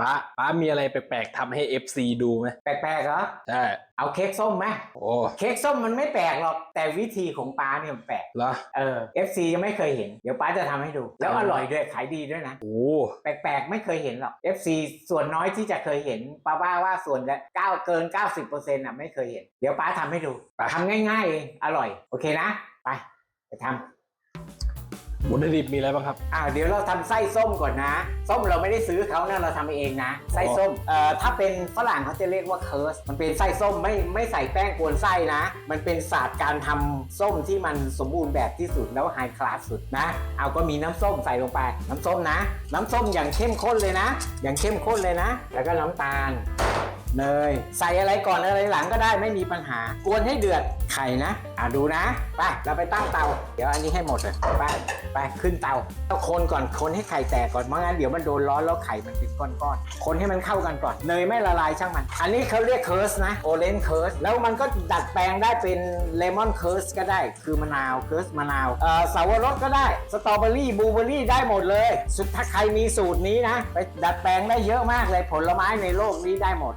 ป้าป้ามีอะไรแปลกๆทำให้ FC ดูไหมแปลกๆเหรอ ใช่เอาเค้กส้มไหมโอ้เค้กส้มมันไม่แปลกหรอก แต่วิธีของป้าเนี่ยมันแปลก เหรอ เออ FC ยังไม่เคยเห็น เดี๋ยวป้าจะทำให้ดู แล้วอร่อยด้วย ขายดีด้วยนะ โอ้ แปลกๆ ไม่เคยเห็นหรอก FC ส่วนน้อยที่จะเคยเห็นป้าว่าว่าส่วนจะเก้าเกิน 90%อะไม่เคยเห็น เดี๋ยวป้าทำให้ดูทำง่ายๆเองอร่อย โอเคนะ ไปไปทำ วัตถุดิบมีอะไรบ้างครับ อ่าเดี๋ยวเราทำไส้ส้มก่อนนะ ส้มเราไม่ได้ซื้อเขานะเราทำเองนะ ไส้ส้มเอ่อถ้าเป็นฝรั่งเขาจะเรียกว่าเคิร์สมันเป็นไส้ส้มไม่ไม่ใส่แป้งกวนไส้นะ มันเป็นศาสตร์การทำส้มที่มันสมบูรณ์แบบที่สุดแล้วไฮคลาสสุดนะ เอาก็มีน้ำส้มใส่ลงไป น้ำส้มนะ น้ำส้มอย่างเข้มข้นเลยนะ อย่างเข้มข้นเลยนะ แล้วก็น้ำตาล เนยใส่อะไรก่อนอะไรหลังก็ได้ไม่มีปัญหากวนให้เดือดไข่นะ อ่าดูนะ ไป เราไปตั้งเตา เดี๋ยวอันนี้ให้หมดเลย ไป ไปขึ้นเตาต้องคนก่อน คนให้ไข่แตกก่อนไม่งั้นเดี๋ยวมันโดนร้อนแล้วไข่มันเป็นก้อนๆ คนให้มันเข้ากันก่อน เนยไม่ละลายช่างมัน อันนี้เขาเรียกเคิร์สนะ โอเลนเคิร์ส แล้วมันก็ดัดแปลงได้เป็นเลมอนเคิร์สก็ได้ คือมะนาวเคิร์สมะนาว เอ่อสาวรสก็ได้ สตรอเบอรี่บลูเบอรี่ได้หมดเลย สุดถ้าใครมีสูตรนี้นะ ไปดัดแปลงได้เยอะมากเลย ผลไม้ในโลกนี้ได้หมด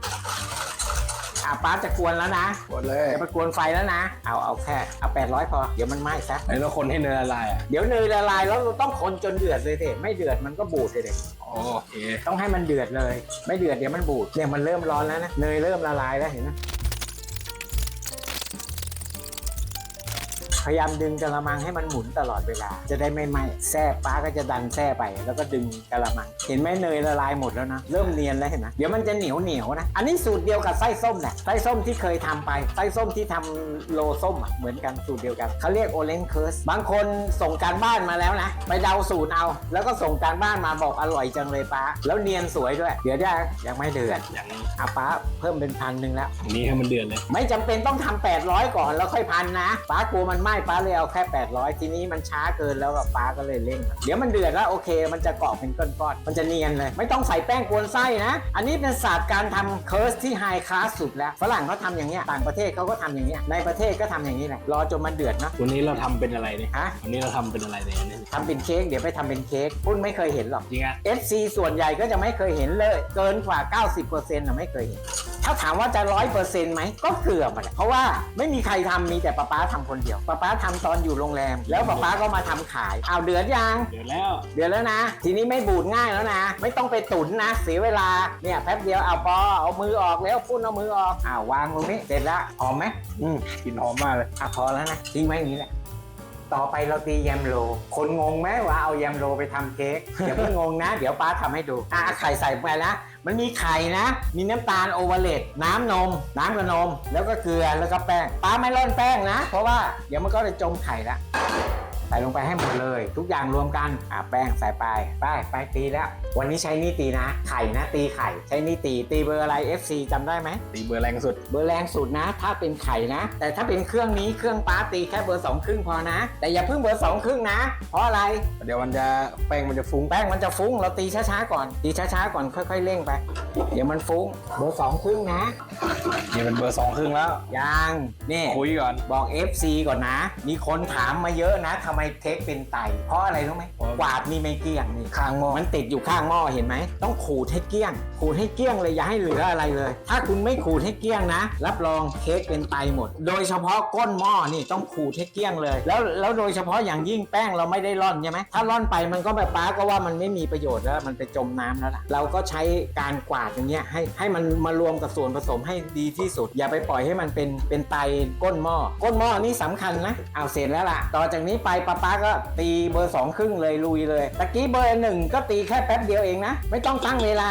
อะป้าจะกวนแล้วนะหมดเลยจะไปกวนไฟแล้วนะ เอาเอาแค่เอา800พอเดี๋ยวมันไหม้ซะไอ้แล้วคนให้เนยละลายอะเดี๋ยวเนยละลายแล้วเราต้องคนจนเดือดเลยเด็ไม่เดือดมันก็บูดเลยเด็โอเคต้องให้มันเดือดเลย ไม่เดือดเดี๋ยวมันบูดเนี่ยมันเริ่มร้อนแล้วนะเนยเริ่มละลายแล้วเห็นไหม พยายามดึงกระมังให้มันหมุนตลอดเวลา จะได้ไม่ไหม้แซ่ป้าก็จะดันแซ่ไป แล้วก็ดึงกระมัง เห็นไหมเนยละลายหมดแล้วนะ เริ่มเนียนแล้วเห็นไหมเดี๋ยวมันจะเหนียวเหนียวๆนะ อันนี้สูตรเดียวกับไส้ส้มแหละไส้ส้มที่เคยทำไปไส้ส้มที่ทำโลส้มอะเหมือนกันสูตรเดียวกันเขาเรียกโอเลนเคิร์สบางคนส่งการบ้านมาแล้วนะ ไปเดาสูตรเอา แล้วก็ส่งการบ้านมาบอกอร่อยจังเลยป้า แล้วเนียนสวยด้วย เดี๋ยวได้ยังไม่เดือดอย่างอาป้าเพิ่มเป็นพันหนึ่งแล้วนี้ให้มันเดือดเลยไม่จำเป็นต้องทำ800 ก่อนแล้วค่อยพันนะป้ากลัวมันไหม้ป้าเลยเอาแค่ 800 ทีนี้มันช้าเกินแล้วกับป้าก็เลยเร่งเดี๋ยวมันเดือดแล้วโอเค มันจะเกาะเป็นก้อนๆมันจะเนียนเลย ไม่ต้องใส่แป้งกวนไส้นะ อันนี้เป็นศาสตร์การทำเคิร์สที่ไฮคลาสสุดแล้วฝรั่งเขาทำอย่างเงี้ยต่างประเทศเขาก็ทำอย่างเงี้ยในประเทศก็ทำอย่างนี้แหละรอจนมันเดือดนะวันนี้เราทำเป็นอะไรเนี่ยฮะวันนี้เราทำเป็นอะไรเนี่ยนี่ทำเป็นเค้กเดี๋ยวไปทำเป็นเค้กพุ่นไม่เคยเห็นหรอก จริงอะ FC ส่วนใหญ่ก็จะไม่เคยเห็นเลย เกินกว่า 90%นะไม่เคยเห็น ถ้าถามว่าจะร้อยเปอร์เซ็นต์ไหมก็เกือบอะเพราะว่าไม่มีใครทำมีแต่ป๊าป๊าทำคนเดียวป๊าป๊าทำตอนอยู่โรงแรม แล้วป๊าป๊าก็มาทำขายเอาวเดือดยังเดือดแล้ว เดือดแล้วนะ ทีนี้ไม่บูดง่ายแล้วนะ ไม่ต้องไปตุ๋นนะเสียเวลาเนี่ยแป๊บเดียวเอาปอเอามือออกแล้วพุ่นเอามือออกอ้าววางตรงนี้เสร็จแล้วหอมไหมอืมกลิ่นหอมมากเลยอะพอแล้วนะทิ้งไว้อย่างนี้แหละต่อไปเราตีแยมโล คนงงไหมว่าเอาแยมโลไปทำเค้กอย่าเพิ่งงงนะ เดี๋ยวป้าทำให้ดูอะไข่ใส่ไปนะ มันมีไข่นะ มีน้ำตาลโอเวอร์เลตน้ำนม น้ำกระนม แล้วก็เกลือแล้วก็แป้งป้าไม่ร่อนแป้งนะ เพราะว่าเดี๋ยวมันก็จะจมไข่ละ ใส่ลงไปให้หมดเลย ทุกอย่างรวมกันอะแป้งใส่ไปไปไปตีแล้ว วันนี้ใช้นี่ตีนะ ไข่นะตีไข่ ใช้นี่ตีตีเบอร์อะไร FC จำได้ไหม ตีเบอร์แรงสุด เบอร์แรงสุดนะ ถ้าเป็นไข่นะ แต่ถ้าเป็นเครื่องนี้เครื่องป้าตีแค่เบอร์สองครึ่งพอนะ แต่อย่าเพิ่งเบอร์สองครึ่งนะ เพราะอะไร เดี๋ยวมันจะแป้งมันจะฟุ้งแป้งมันจะฟุ้งเราตีช้าๆก่อน ตีช้าๆก่อนค่อยๆเร่งไป เดี๋ยวมันฟุ้งเบอร์สองครึ่งนะนี่เป็นเบอร์สองครึ่งแล้วยังนี่คุยก่อนบอก FC ก่อนนะ มีคนถามมาเยอะนะทำไมเทคเป็นไต เพราะอะไรรู้ไหมเพราะกวาดนี่ไม่เกลี้ยงนี่ข้างหม้อมันติดอยู่ข้างหม้อเห็นไหม ต้องขูดให้เกลี้ยง ขูดให้เกลี้ยงเลยอย่าให้เหลืออะไรเลย ถ้าคุณไม่ขูดให้เกลี้ยงนะ รับรองเค้กเป็นไตหมด โดยเฉพาะก้นหม้อนี่ต้องขูดให้เกลี้ยงเลย แล้วแล้วโดยเฉพาะอย่างยิ่งแป้งเราไม่ได้ร่อนใช่ไหมถ้าร่อนไปมันก็แบบป้าก็ว่ามันไม่มีประโยชน์แล้วมันไปจมน้ำแล้วล่ะเราก็ใช้การกวาดอย่างเงี้ยให้ให้มันมารวมกับส่วนผสมให้ดีที่สุด อย่าไปปล่อยให้มันเป็นเป็นไตก้นหม้อก้นหม้อนี่สำคัญนะเอาเสร็จแล้วล่ะ ต่อจากนี้ไปป้าป้าก็ตีเบอร์สองครึ่งเลยลุยเลยตะกี้เบอร์หนึ่งก็ตีแค่แป๊บเดียวเองนะ ไม่ต้องตั้งเวลา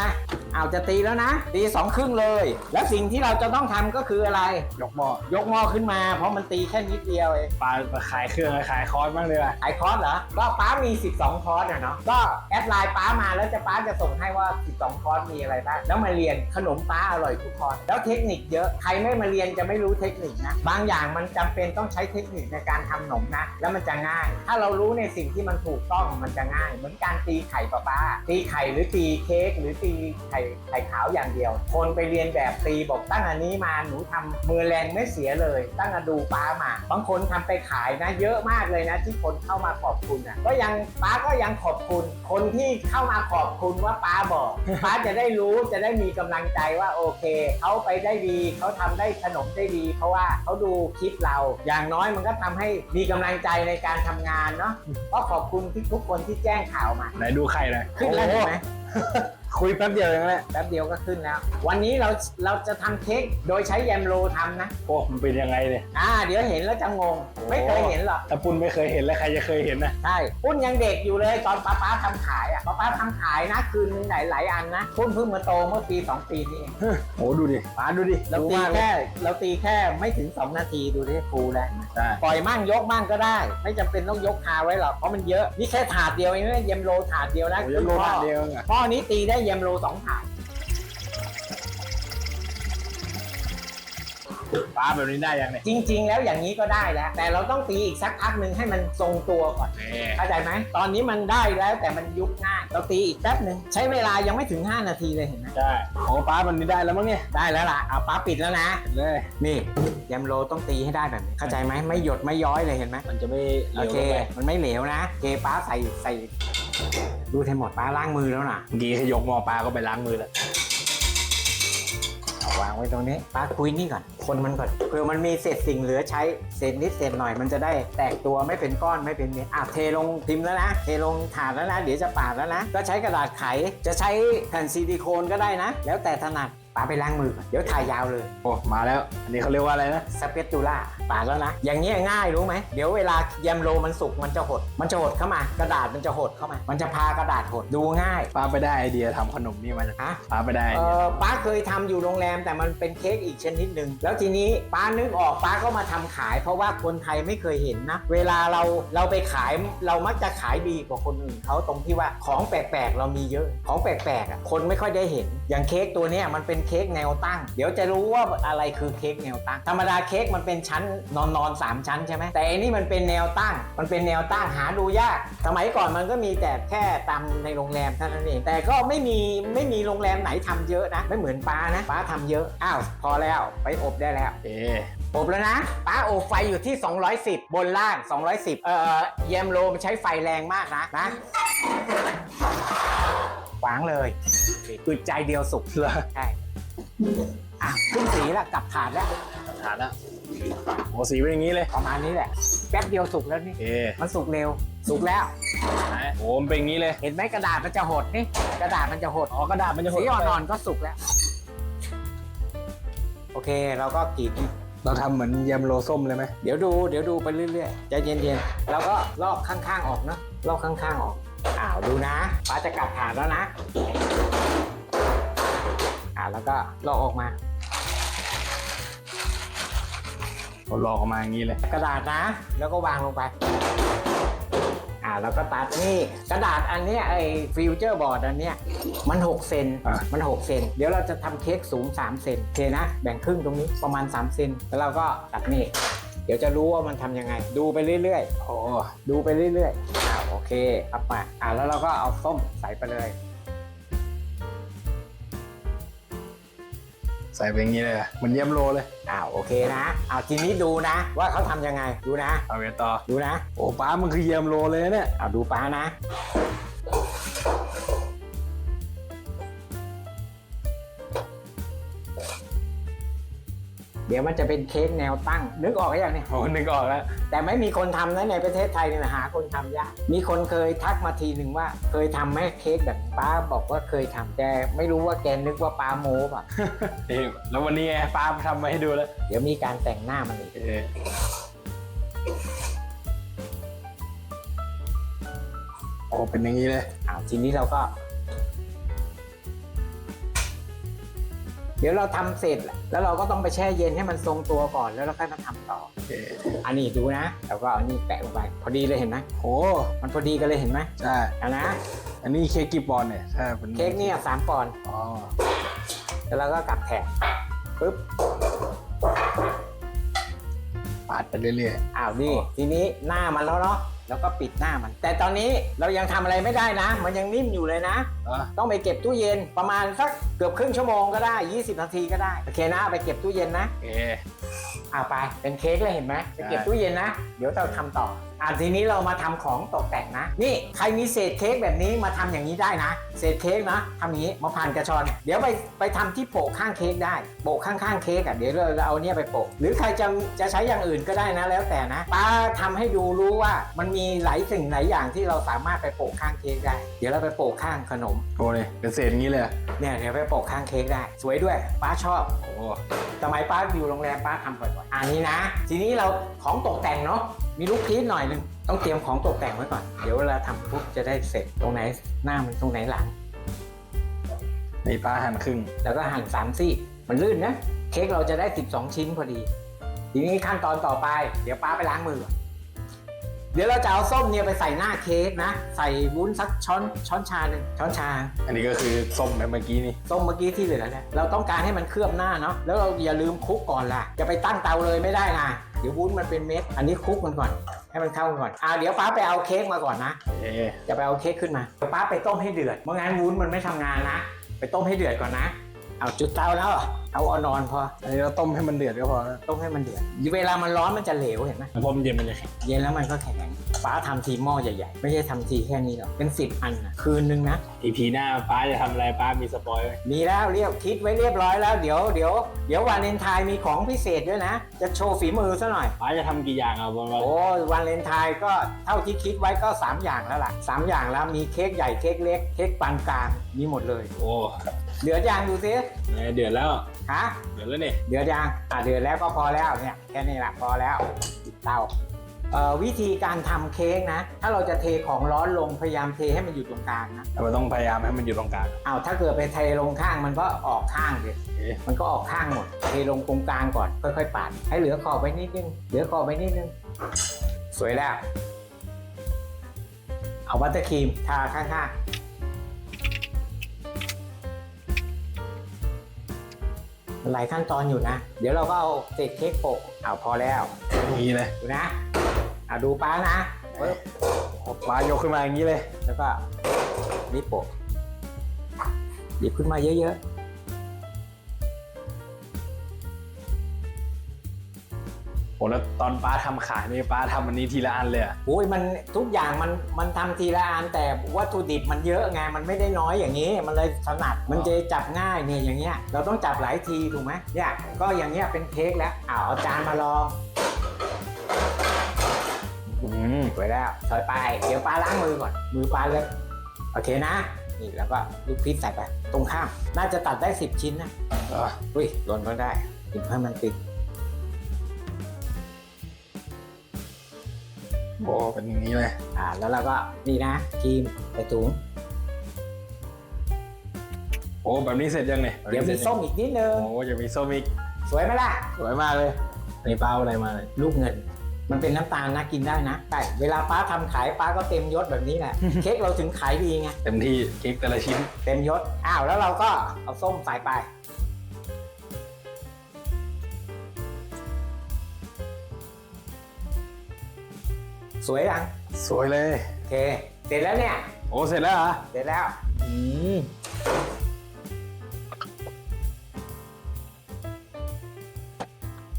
เอาจะตีแล้วนะตีสองครึ่งเลย แล้วสิ่งที่เราจะต้องทำก็คืออะไร ยกหม้อยกหม้อขึ้นมาเพราะมันตีแค่นิดเดียวเอง ปลามาขายเครื่องขายคอร์สบ้างเลยว่ะขายคอร์สเหรอ ก็ป้ามี 12 คอร์สอะเนาะ ก็แอดไลน์ป้ามาแล้วจะป้าจะส่งให้ว่า 12 คอร์สมีอะไรบ้าง แล้วมาเรียนขนมป้าอร่อยทุกคอร์ส แล้วเทคนิคเยอะ ใครไม่มาเรียนจะไม่รู้เทคนิคนะ บางอย่างมันจำเป็นต้องใช้เทคนิคในการทำขนมนะ แล้วมันจะง่าย ถ้าเรารู้ในสิ่งที่มันถูกต้องมันจะง่าย เหมือนการตีไข่ป้าป้าตีไข่หรือตีเค้กหรือตีไข่ไข่ขาวอย่างเดียว คนไปเรียนแบบตีบอกตั้งอันนี้มาหนูทำมือแรงไม่เสียเลย ตั้งแต่ดูป้ามาบางคนทำไปขายนะ เยอะมากเลยนะ ที่คนเข้ามาขอบคุณอะก็ยังป้าก็ยังขอบคุณ คนที่เข้ามาขอบคุณว่าป้าบอกป้าจะได้รู้จะได้มีกำลังใจว่าโอเคเขาไปได้ดีเขาทำได้ขนมได้ดี เพราะว่าเขาดูคลิปเรา อย่างน้อยมันก็ทำให้มีกำลังใจในการทำงานเนาะก็ขอบคุณที่ทุกคนที่แจ้งข่าวมาไหนดูไข่หน่อยขึ้นแล้วเห็นไหม คุยแป๊บเดียวเองแหละแป๊บเดียวก็ขึ้นแล้ว วันนี้เราเราจะทำเค้กโดยใช้แยมโรทำนะ โอ้มันเป็นยังไงเนี่ย อ่า เดี๋ยวเห็นแล้วจะงง ไม่เคยเห็นหรอกแต่ปุ้นไม่เคยเห็นแล้วใครจะเคยเห็นนะใช่ปุ้นยังเด็กอยู่เลยตอนป้าป้าทำขายอะป้าป้าทำขายนะคืนนึงหลายหลายอันนะปุ้นเพิ่งมาโตเมื่อปี2ปีนี้เองโอ้ดูดิป้าดูดิเราดูตีมากเลยแค่ เราตีแค่ไม่ถึง2นาทีดูที่ฟูแล้ว ใช่ปล่อยมั่งยกมั่งก็ได้ ไม่จำเป็นต้องยกคาไว้หรอกเพราะมันเยอะ นี่แค่ถาดเดียวเองนะเยมโรถาดเดียวนะโอ้ยังโลหะเดียวอะพ่อนี้ตีได้เยมโรสองถาดป้าแบบนี้ได้ยังเนี่ยจริง ๆ แล้วอย่างนี้ก็ได้แล้ว แต่เราต้องตีอีกสักพักหนึ่งให้มันทรงตัวก่อนนี่เข้าใจไหมตอนนี้มันได้แล้วแต่มันยุบง่ายเราตีอีกแป๊บหนึ่งใช้เวลายังไม่ถึง 5 นาทีเลยเห็นไหมใช่โอ้ป้าแบบนี้ได้แล้วมั้งเนี่ยได้แล้วล่ะเอาป้าปิดแล้วนะ เลยนี่ยมโรต้องตีให้ได้แบบนี้เข้าใจไหมไม่หยดไม่ย้อยเลยเห็นไหมมันจะไม่เหลโอวเค ลงไปมันไม่เหลวนะโอเคป้าใส่ใส่ ดูให้หมดป้าล้างมือแล้วนะเมื่อกี้ขยกหมอปลาก็ไปล้างมือแล้วเอาวางไว้ตรงนี้ป้าคุยนี่ก่อน คนมันก่อนเผื่อมันมีเศษสิ่งเหลือใช้เศษนิดเศษหน่อยมันจะได้แตกตัวไม่เป็นก้อนไม่เป็นเม็ดอะเทลงพิมพ์แล้วนะ เทลงถาดแล้วนะ เดี๋ยวจะปาดแล้วนะ ก็ใช้กระดาษไข จะใช้แผ่นซิลิโคนก็ได้นะ แล้วแต่ถนัดป้าไปล้างมือก่อนเดี๋ยวถ่ายยาวเลย โอ้ มาแล้ว อันนี้เขาเรียกว่าอะไรนะ สเปซตูล่า ปาดแล้วนะ อย่างนี้ยง่ายรู้ไหม เดี๋ยวเวลาแยมโรมันสุกมันจะหด มันจะหดเข้ามา กระดาษมันจะหดเข้ามา มันจะพากระดาษหดดูง่ายป้าไปได้ไอเดียทำขนมนี่มาจากฮะ ป้าไปได้ไอเอเดียอป้าเคยทำอยู่โรงแรมแต่มันเป็นเค้กอีกชนิดหนึ่งแล้วทีนี้ป้านึกออกป้าก็มาทำขาย เพราะว่าคนไทยไม่เคยเห็นนะ เวลาเราเราไปขายเรามักจะขายดีกว่าคนอื่นเขาตรงที่ว่าของแปลกๆเรามีเยอะของแปลกๆอะคนไม่ค่อยได้เห็น อย่างเค้กตัวเนี้ยมันเป็นเค้กแนวตั้ง เดี๋ยวจะรู้ว่าอะไรคือเค้กแนวตั้ง ธรรมดาเค้กมันเป็นชั้นนอนนอนๆสามชั้นใช่ไหมแต่อันนี้มันเป็นแนวตั้ง มันเป็นแนวตั้งหาดูยาก สมัยก่อนมันก็มีแต่แค่ตามในโรงแรมเท่านั้นเองแต่ก็ไม่มีไม่มีโรงแรมไหนทำเยอะนะ ไม่เหมือนป้านะป้าทำเยอะอ้าวพอแล้วไปอบได้แล้วเอ๊อบแล้วนะป้าอบไฟอยู่ที่ 210 บนล่าง 210 เอ่อเยมโรมันใช้ไฟแรงมากนะนะขวางเลยอึดใจเดียวสุกเหรอใช่อะขึ้นสีแล้วกลับถาดแล้วฐานแล้ว โอ้สีเป็นอย่างนี้เลยประมาณนี้แหละ แป๊บเดียวสุกแล้วนี่ เอ๊มันสุกเร็ว สุกแล้วไหนโอ้มันเป็นอย่างนี้เลย เห็นไหมกระดาษมันจะหดนี่ กระดาษมันจะหด อ๋อกระดาษมันจะหดสีอ่อนๆก็สุกแล้ว โอเคเราก็กรีดเราทำเหมือนยำโรส้มเลยไหมเดี๋ยวดู เดี๋ยวดูไปเรื่อยๆใจเย็นๆแล้วก็ลอกข้างๆออกเนอะลอกข้างๆออกอ้าวดูนะป้าจะกลับฐานแล้วนะอ่าแล้วก็ลอกออกมา เราลอกออกมาอย่างนี้เลย กระดาษนะ แล้วก็วางลงไป อ่าแล้วก็ตัดนี่กระดาษอันเนี้ยไอ้ฟิวเจอร์บอร์ดอันเนี้ยมัน6เซนอะ มัน6เซนเดี๋ยวเราจะทำเค้กสูง3เซนโอเคนะ แบ่งครึ่งตรงนี้ประมาณ3เซนแล้วเราก็ตัดนี่เดี๋ยวจะรู้ว่ามันทำยังไง ดูไปเรื่อยโอ้ๆดูไปเรื่อยๆอ่าโอเคครับมาอ่าแล้วเราก็เอาส้มใส่ไปเลย ใส่เป็นอย่างนี้เลยอะเหมันยำโรเลยอ่าโอเคนะเอาทีนี้ดูนะ ว่าเขาทำยังไงดูนะ เอาไปต่อ ดูนะ โอ้ป้ามันคือยำโรเลยนะเนี่ย เอาดูป้านะ เดี๋ยวมันจะเป็นเค้กแนวตั้ง นึกออกหรือยังเนี่ยโอ้นึกออกแล้ว แต่ไม่มีคนทำนะในประเทศไทยเนี่ยหาคนทำยากมีคนเคยทักมาทีหนึ่งว่า เคยทำไหมเค้กแบบนี้ป้าบอกว่าเคยทำแต่ไม่รู้ว่าแกนึกว่าป้าโม้ป่ะเองแล้ววันนี้ไงป้าทำมาให้ดูแล้ว เดี๋ยวมีการแต่งหน้ามันอีกเอ๊ะโอ้เป็นอย่างนี้เลยอ้าวทีนี้เราก็ เดี๋ยวเราทำเสร็จ แล้วเราก็ต้องไปแช่เย็นให้มันทรงตัวก่อนแล้วเราค่อยมาทำต่อเอ๊ะอันนี้ดูนะ แล้วก็เอานี่แปะลงไป พอดีเลยเห็นไหมโอ้มันพอดีกันเลยเห็นไหมใช่เอานะ อันนี้เค้กกี่ปอนด์เนี่ยถ้าเป็นเค้กเนี่ยสามปอนด์อ๋อแล้วเราก็กลับแถบปึ๊บปาดไปเรื่อยอ้าวนี่ทีนี้หน้ามันแล้วเนาะ แล้วก็ปิดหน้ามัน แต่ตอนนี้เรายังทำอะไรไม่ได้นะ มันยังนิ่มอยู่เลยนะๆอะต้องไปเก็บตู้เย็นประมาณสักเกือบครึ่งชั่วโมงก็ได้ 20 นาทีก็ได้ โอเคนะเอาไปเก็บตู้เย็นนะ โอเคเอาไปเป็นเค้กเลยเห็นไหมไปเก็บได้ตู้เย็นนะ เดี๋ยวเราทำต่อ อ่าทีนี้เรามาทำของตกแต่งนะ นี่ใครมีเศษเค้กแบบนี้มาทำอย่างนี้ได้นะ เศษเค้กนะทำอย่างนี้มาผ่านกระชอน เดี๋ยวไปไปทำที่โปะข้างเค้กได้ โปะข้างๆเค้กอะเดี๋ยวเราเอาเนี่ยไปโปะ หรือใครจะจะใช้อย่างอื่นก็ได้นะแล้วแต่นะป้าทำให้ดูรู้ว่ามันมีหลายสิ่งหลายอย่างที่เราสามารถไปโปะข้างเค้กได้ เดี๋ยวเราไปโปะข้างขนมโอ้เลยเป็นเศษอย่างนี้เลยเหรอเนี่ยเดี๋ยวไปโปะข้างเค้กได้ สวยด้วยป้าชอบโอ้สมัยป้าอยู่โรงแรมป้าทำบ่อยๆอันนี้นะ ทีนี้เราของตกแต่งเนาะ มีลูกพีชหน่อยหนึงต้องเตรียมของตกแต่งไว้ก่อน เดี๋ยวเวลาทำปุ๊บจะได้เสร็จตรงไหนหน้ามันตรงไหนหลังนี่ป้าหั่นครึ่ง แล้วก็หั่นสามซี่ มันลื่นนะ เค้กเราจะได้ 12 ชิ้นพอดี ทีนี้ขั้นตอนต่อไป เดี๋ยวป้าไปล้างมือก่อน เดี๋ยวเราจะเอาส้มเนี่ยไปใส่หน้าเค้กนะ ใส่วุ้นสักช้อนช้อนชาหนึ่งช้อนชา อันนี้ก็คือส้มแบบเมื่อกี้นี่ ส้มเมื่อกี้ที่เหลือเนี่ยเราต้องการให้มันเคลือบหน้าเนาะแล้วเราอย่าลืมคลุกก่อนล่ะจะไปตั้งเตาเลยไม่ได้นะเดี๋ยววุ้นมันเป็นเม็ดอันนี้คลุกมันก่อน ให้มันเข้ากันก่อนอ่าเดี๋ยวป้าไปเอาเค้กมาก่อนนะเอ๊ะจะไปเอาเค้กขึ้นมาเดี๋ยวป้าไปต้มให้เดือดไม่งั้นวุ้นมันไม่ทำงานนะ ไปต้มให้เดือดก่อนนะ เอาจุดเตาแล้วเหรอ เอาเอานอนพอ อันนี้เราต้มให้มันเดือดก็พอนะต้มให้มันเดือด เวลามันร้อนมันจะเหลวเห็นไหมพอมันเย็นมันจะแข็งเย็นแล้วมันก็แข็งป้าทำทีหม้อใหญ่ๆ ไม่ใช่ทำทีแค่นี้หรอก เป็นสิบอันนะคืนนึงนะ อีพีหน้าป้าจะทำอะไรป้ามีสปอยไหมมีแล้วเรียบคิดไว้เรียบร้อยแล้วเดี๋ยวเดี๋ยวเดี๋ยววันเลนไทน์มีของพิเศษด้วยนะ จะโชว์ฝีมือซะหน่อย ป้าจะทำกี่อย่างอะวันวันโอ้ยวันเลนไทน์ก็เท่าที่คิดไว้ก็ 3 อย่างแล้วล่ะ 3 อย่างแล้วมีเค้กใหญ่เค้กเล็ก เค้กปานกลางมีหมดเลย โอ้เดือดยางดูซิแหม่เดือดแล้ว ฮะเดือดแล้วนี่เดือดยางอะเดือดแล้วก็พอแล้วเนี่ยแค่นี้แหละพอแล้วปิดเตาเอ่อวิธีการทำเค้กนะ ถ้าเราจะเทของร้อนลงพยายามเทให้มันอยู่ตรงกลางนะแต่มันต้องพยายามให้มันอยู่ตรงกลางอ้าวถ้าเกิดไปเทลงข้างมันก็ออกข้างเลยเอ๊ะมันก็ออกข้างหมดเทลงตรงกลางก่อนค่อยๆปาดให้เหลือขอบไว้นิดนึงเหลือขอบไว้นิดนึง สวยแล้วเอาบัตเตอร์ครีมทาข้างๆ หลายขั้นตอนอยู่นะ เดี๋ยวเราก็เอาเศษเค้กโปะเอาพอแล้วอย่างนี้เลยดูนะเอาดูป้านะปึ๊บโอ้ป้ายกขึ้นมาอย่างนี้เลย แล้วก็รีบโปะหยิบขึ้นมาเยอะ โอ้แล้วตอนป้าทำขายนี่ป้าทำอันนี้ทีละอันเลยอะๆโอ้ยมันทุกอย่างมันมันทำทีละอันแต่วัตถุดิบมันเยอะไงมันไม่ได้น้อยอย่างนี้ มันเลยถนัดมันจะจับง่ายเนี่ยอย่างเงี้ยเราต้องจับหลายทีถูกไหมเนี่ยก็อย่างเงี้ยเป็นเค้กแล้วอ้าวเอาจานมาลองอืมสวยแล้วถอยไปเดี๋ยวป้าล้างมือก่อนมือป้าเลยโอเคนะนี่แล้วก็ลูกพริกใส่ไป ตรงข้าม น่าจะตัดได้ 10 ชิ้นนะอะอุ้ยหล่นก็ได้ติดให้มันติด โอ้เป็นอย่างนี้เลยอ่าแล้วเราก็นี่นะครีมใส่ถุงโอ้แบบนี้เสร็จยังเนี่ยเดี๋ยวมีส้มอีกนิดนึงโอ้จะมีส้มอีกสวยไหมล่ะสวยมากเลยนี่ป้าเอาอะไรมาเลยลูกเงิน มันเป็นน้ำตาลนะกินได้นะใช่เวลาป้าทำขายป้าก็เต็มยศแบบนี้แหละเค้กเราถึงขายดีไงเต็มที่เค้กแต่ละชิ้นเต็มยศอ้าวแล้วเราก็เอาส้มใส่ไป สวยยังสวยเลย โอเค เสร็จแล้วเนี่ย โอ้เสร็จแล้วเหรอเสร็จแล้ว อืม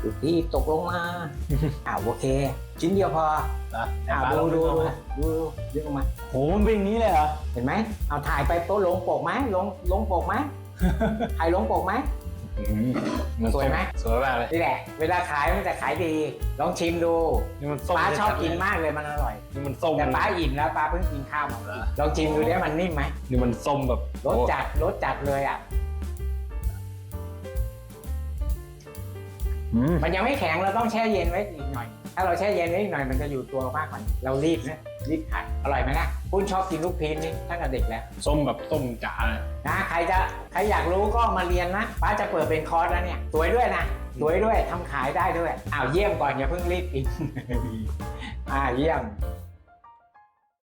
ดูที่ตกลงมาอ้าวโอเค ชิ้นเดียวพอนะอ้าวป้าดูลองดูเข้าดูมาดูดึงออกมาโหมันเป็นอย่างนี้เลยเหรอ เห็นไหม เอาถ่ายไปโป๊ะลงปกไหมลงลงปกไหม ถ่ายลงปกไหมอืมน สวยไหมสวยมากเลย นี่แหละ เวลาขายมันจะขายดี ลองชิมดูนี่มันส้มป้าชอบชัดๆกินเลยมากเลยมันอร่อย นี่มันส้มแต่ป้าอิ่มแล้วป้าเพิ่งกินข้าวมาเหรอลองชิมดูดิมันนิ่มไหมนี่มันส้มแบบรสโอ้จัดรสจัดเลยอะอืมมันยังไม่แข็งเราต้องแช่เย็นไว้อีกหน่อย ถ้าเราแช่เย็นไว้อีกหน่อยมันจะอยู่ตัวมากกว่านี้เรารีบนะรีบขัดอร่อยไหมนะคุณชอบกินลูกพีชนี่ตั้งแต่เด็กแล้วส้มแบบส้มจ๋าเลยนะใครจะใครอยากรู้ก็มาเรียนนะป้าจะเปิดเป็นคอร์สแล้วเนี่ยสวยด้วยนะสวยด้วยทำขายได้ด้วยอ้าวเยี่ยมก่อนอย่าเพิ่งรีบกินอ่าเยี่ยม